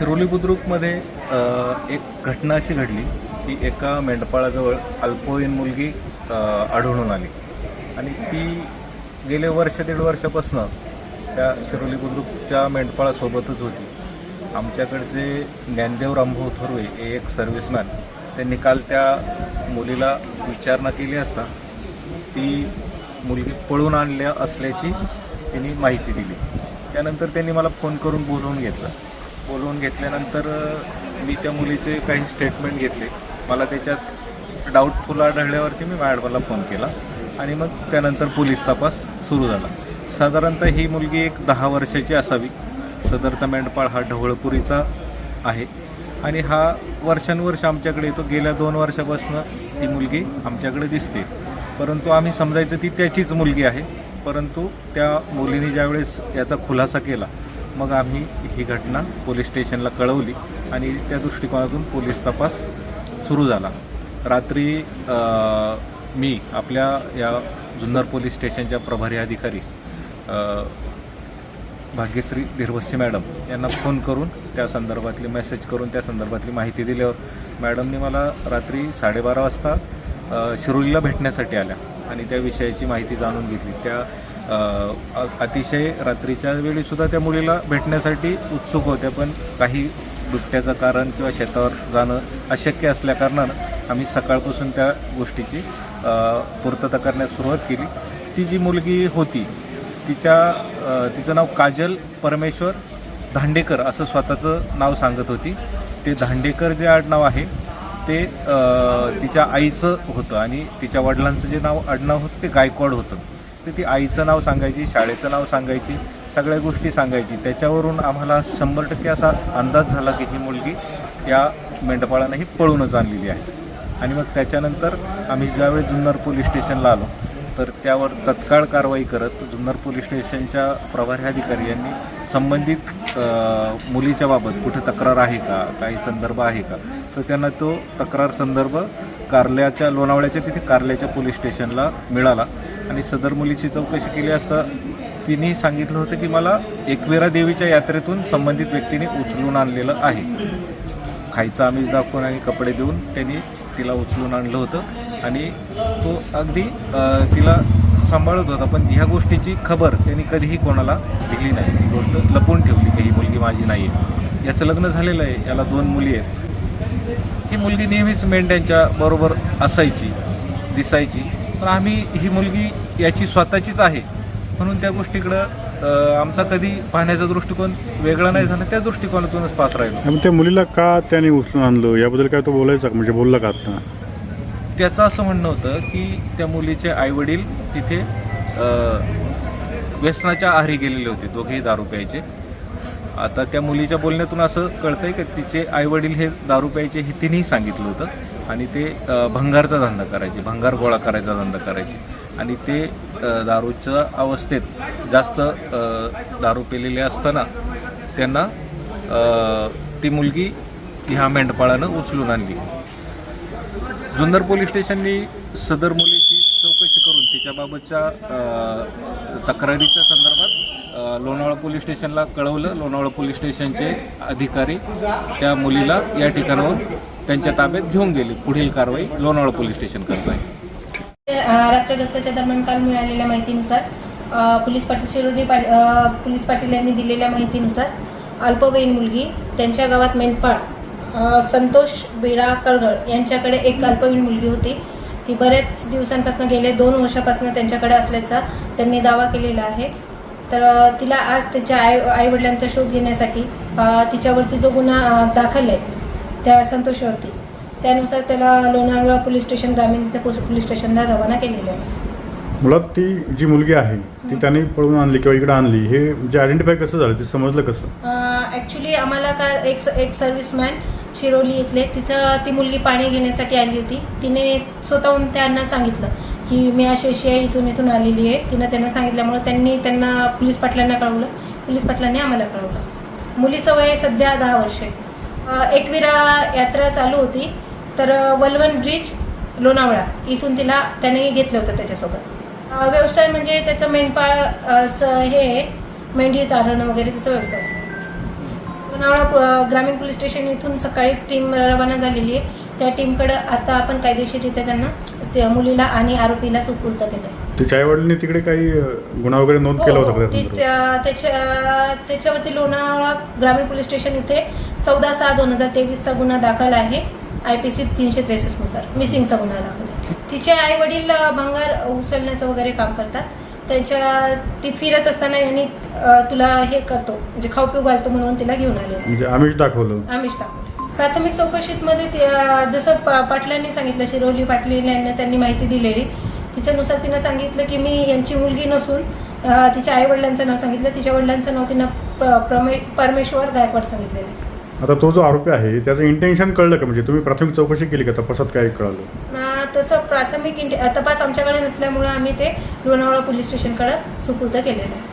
शिरोली बुद्रुकमध्ये एक घटना अशी घडली की एका मेंढपाळाजवळ अल्पवयीन मुलगी आढळून आली. आणि ती गेले वर्ष दीड वर्षापासून त्या शिरोली बुद्रुकच्या मेंढपाळासोबतच होती. आमच्याकडचे ज्ञानदेव रामभाऊ थोरवे हे एक सर्व्हिसमॅन त्यांनी काल त्या मुलीला विचारणा केली असता ती मुलगी पळून आणल्या असल्याची त्यांनी माहिती दिली. त्यानंतर त्यांनी मला फोन करून बोलवून घेतलं. बोलवून घेतल्यानंतर मी त्या मुलीचे काही स्टेटमेंट घेतले. मला त्याच्यात डाऊटफुल आढळल्यावरती मी मॅडमला फोन केला आणि मग त्यानंतर पोलीस तपास सुरू झाला. साधारणतः ही मुलगी एक दहा वर्षाची असावी. सदरचा मेंढपाळ हा ढवळपुरीचा आहे आणि हा वर्षानुवर्ष आमच्याकडे येतो. गेल्या दोन वर्षापासून ती मुलगी आमच्याकडे दिसते. परंतु आम्ही समजायचं ती त्याचीच मुलगी आहे. परंतु त्या मुलीने ज्यावेळेस याचा खुलासा केला मग आम्ही ही घटना पोलीस स्टेशनला कळवली आणि त्या दृष्टिकोनातून पोलीस तपास सुरू झाला. रात्री मी आपल्या या जुन्नर पोलीस स्टेशनच्या प्रभारी अधिकारी भाग्यश्री धीरवस्से मॅडम यांना फोन करून त्या संदर्भातली मेसेज करून त्या संदर्भातली माहिती दिल्यावर मॅडमने मला रात्री साडेबारा वाजता शिरोलीला भेटण्यासाठी आल्या आणि त्या विषयाची माहिती जाणून घेतली. त्या अतिशय रात्रीच्या वेळीसुद्धा त्या मुलीला भेटण्यासाठी उत्सुक होत्या पण काही दुपट्याचं कारण किंवा शेतावर जाणं अशक्य असल्याकारणानं आम्ही सकाळपासून त्या गोष्टीची पूर्तता करण्यास सुरुवात केली. ती जी मुलगी होती तिच्या तिचं नाव काजल परमेश्वर धांडेकर असं स्वतःचं नाव सांगत होती. ते धांडेकर जे आडनाव आहे ते तिच्या आईचं होतं आणि तिच्या वडिलांचं जे नाव आडनाव होतं ते गायकवाड होतं. तर ती आईचं नाव सांगायची शाळेचं नाव सांगायची सगळ्या गोष्टी सांगायची. त्याच्यावरून आम्हाला शंभर टक्के असा अंदाज झाला की ही मुलगी या मेंढपाळानं ही पळूनच आणलेली आहे. आणि मग त्याच्यानंतर आम्ही ज्यावेळी जुन्नर पोलीस स्टेशनला आलो तर त्यावर तत्काळ कारवाई करत जुन्नर पोलीस स्टेशनच्या प्रभारी अधिकारी यांनी संबंधित मुलीच्या बाबत कुठे तक्रार आहे का काही संदर्भ आहे का तर त्यांना तो तक्रार संदर्भ कारल्याच्या लोणावळ्याच्या तिथे कारल्याच्या पोलीस स्टेशनला मिळाला. आणि सदर मुलीची चौकशी केली असता तिने सांगितलं होतं की मला एकवेरा देवीच्या यात्रेतून संबंधित व्यक्तीने उचलून आणलेलं आहे. खायचं आम्हीच दाखवून आणि कपडे देऊन त्यांनी तिला उचलून आणलं होतं. आणि तो अगदी तिला सांभाळत होता पण ह्या गोष्टीची खबर त्यांनी कधीही कोणाला दिली नाही. ही गोष्ट लपवून ठेवली की ही मुलगी माझी नाही आहे याचं लग्न झालेलं आहे. याला दोन मुली आहेत. ही मुलगी नेहमीच मेंढ्यांच्या बरोबर असायची दिसायची. पण आम्ही ही मुलगी याची स्वतःचीच आहे. म्हणून त्या गोष्टीकडं आमचा कधी पाहण्याचा दृष्टिकोन वेगळा नाही झाला त्या दृष्टिकोनातूनच पाहत राहिलो. त्या मुलीला का त्याने उचलून आणलं? याबद्दल काय तो बोलायचा? म्हणजे बोलला का आता त्याचं असं म्हणणं होतं की त्या मुलीचे आईवडील तिथे व्यसनाच्या आहारी गेलेले होते दोघेही दारू प्यायचे. आता त्या मुलीच्या बोलण्यातून असं कळतं आहे की तिचे आईवडील हे दारू प्यायचे हे तिनेही सांगितलं होतं. आणि ते भंगारचा धंदा करायचे भंगार गोळा करायचा धंदा करायचे. आणि ते दारूच्या अवस्थेत जास्त दारू पेलेले असताना त्यांना ती मुलगी ह्या मेंढपाळानं उचलून आणली. जुन्नर पोलीस स्टेशननी सदर मुलीची चौकशी करून तिच्याबाबतच्या तक्रारीच्या संदर्भात लोणावळा पोलीस स्टेशनला कळवलं. लोणावळा पोलीस स्टेशनचे अधिकारी त्या मुलीला या ठिकाणाहून त्यांच्या ताब्यात घेऊन गेले. पुढील कारवाई लोणावळा पोलीस स्टेशन करत आहे. रात्रग्रस्ताच्या दरम्यान काल मिळालेल्या माहितीनुसार पोलीस पाटील शिरोडी पोलीस पाटील यांनी दिलेल्या माहितीनुसार अल्पवयीन मुलगी त्यांच्या गावात मेंढपाळ संतोष बेरा करगळ यांच्याकडे एक अल्पवयीन मुलगी होती. ती बऱ्याच दिवसांपासून गेले दोन वर्षापासून त्यांच्याकडे असल्याचा त्यांनी दावा केलेला आहे. तर तिला आज त्याच्या आई आईवडिलांचा शोध घेण्यासाठी तिच्यावरती जो गुन्हा दाखल आहे त्या संतोषवरती त्यानुसार त्याला लोणावळा पोलीस स्टेशन ग्रामीण पोलीस स्टेशनला रवाना केलेलं आहे. मुळात ती जी मुलगी आहे ती त्याने पळून आणली किंवा इकडे आणली हे म्हणजे आयडेंटिफाय कसं झालं ते समजलं कसं? ॲक्च्युली आम्हाला का एक एक सर्व्हिसमॅन शिरोली इथले तिथं ती मुलगी पाणी घेण्यासाठी आली होती. तिने स्वतःहून त्यांना सांगितलं की मी अशी अशी आहे इथून इथून आलेली आहे. तिनं त्यांना सांगितल्यामुळं त्यांनी त्यांना पोलीस पाटलांना कळवलं. पोलीस पाटलांनी आम्हाला कळवलं. मुलीचं वय सध्या दहा वर्ष आहे. एकविरा यात्रा चालू होती. तर वलवन ब्रिज लोणावळा इथून तिला त्याने घेतलं होतं त्याच्यासोबत. व्यवसाय म्हणजे त्याचं मेंढपाळ चं हे आहे, मेंढी चारणं वगैरे त्याचा व्यवसाय. लोणावळा ग्रामीण पोलीस स्टेशन इथून सकाळीच टीम रवाना झालेली आहे. त्या टीमकडे आता आपण कायदेशीररित्या त्यांना त्या मुलीला आणि आरोपीला सुपूर्द केलं तिच्या आईवडिलांनी तिकडे काही गुन्हा वगैरे नोंद केला होता का हो, ती- त्या त्या- त्याच्या त्याच्यावरती लोणावळा ग्रामीण पोलीस स्टेशन इथे चौदा सहा दोन हजार तेवीसचा गुन्हा दाखल आहे. आय पी सी तीनशे त्रेसष्टनुसार मिसिंगचा गुन्हा दाखल आहे. तिचे आई वडील भंगार उचलण्याचं वगैरे काम करतात. त्यांच्या ती फिरत असताना यांनी अ, तुला हे करतो म्हणजे खाऊ पिऊ घालतो म्हणून तिला घेऊन आले. म्हणजे आमिष दाखवलं. आमिष दाखवले. प्राथमिक चौकशीमध्ये ते, अ, जसं पा- पाटलांनी सांगितलं शिरोली पाटील यांना त्यांनी माहिती दिलेली. तिच्यानुसार तिनं सांगितलं की मी यांची मुलगी नसून अ, तिच्या आई वडिलांचं नाव सांगितलं. तिच्या वडिलांचं नाव तिनं प- प्रमे परमेश्वर गायकवाड सांगितलेलं. आता तो जो आरोपी आहे त्याचं इंटेन्शन कळलं का? म्हणजे तुम्ही प्राथमिक चौकशी केली का? तपासात काय कळालं? अ, तसं प्राथमिक इंटे- तपास आमच्याकडे नसल्यामुळं आम्ही ते लोणावळा पोलीस स्टेशनकडे सुपूर्द केलेलं आहे.